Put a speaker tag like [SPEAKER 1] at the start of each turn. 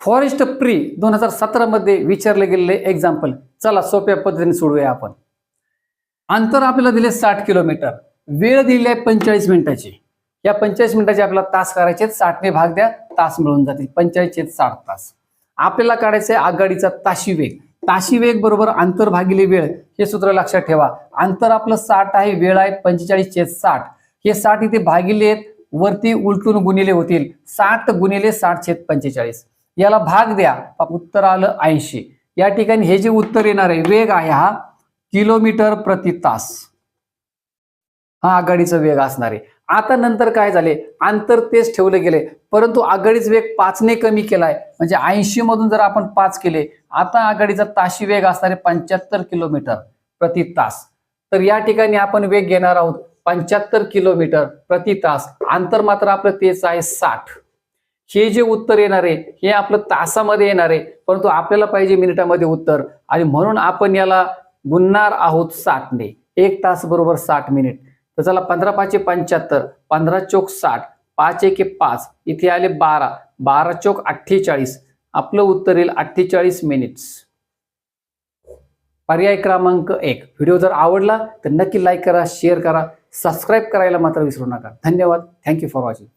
[SPEAKER 1] Forest pre दोन हजार सतरामध्ये विचारले गेलेले एक्झाम्पल चला सोप्या पद्धतीने सोडूया आपण. अंतर आपल्याला दिले साठ किलोमीटर. वेळ दिली आहे पंचेचाळीस मिनिटाची. या पंचेचाळीस मिनिटाचे आपल्याला तास करायचे साठने भाग द्या तास मिळून जातील. पंचेचाळीसचे साठ तास. आपल्याला काढायचं आहे आघाडीचा ताशी वेग. ताशी वेग बरोबर अंतर भागिले वेळ. हे सूत्र लक्षात ठेवा. अंतर आपलं साठ आहे वेळ आहे पंचेचाळीस छेद साठ. हे साठ इथे भागिले आहेत वरती उलटून गुणिले होतील. साठ गुणिले साठ छेद पंचेचाळीस. याला भाग द्या. उत्तर आलं ऐंशी. या ठिकाणी हे जे उत्तर येणार आहे वेग आहे हा. किलोमीटर प्रति तास. हा आघाडीचा वेग असणार आहे. आता नंतर काय झाले? अंतर तेच ठेवले गेले. परंतु आघाडीचा वेग पाचने कमी केलाय. म्हणजे ऐंशी मधून जर आपण पाच केले आता आघाडीचा ताशी वेग असणार आहे पंच्याहत्तर किलोमीटर प्रति तास. तर या ठिकाणी आपण वेग घेणार आहोत पंच्याहत्तर किलोमीटर प्रति तास. अंतर मात्र आपलं तेच आहे साठ. हे जे उत्तर येणार आहे हे आपलं तासामध्ये येणार आहे परंतु आपल्याला पाहिजे मिनिटामध्ये उत्तर. आणि म्हणून आपण याला गुणणार आहोत साठने. एक तास बरोबर साठ मिनिट. तर चला पंधरा पाचशे पंच्याहत्तर पंधरा चोक साठ पाच एके पाच इथे आले बारा बारा चोक अठ्ठेचाळीस. आपलं उत्तर येईल अठ्ठेचाळीस मिनिट्स. पर्याय क्रमांक एक. व्हिडिओ जर आवडला तर नक्की लाईक करा शेअर करा सबस्क्राईब करायला मात्र विसरू नका. धन्यवाद. Thank you for watching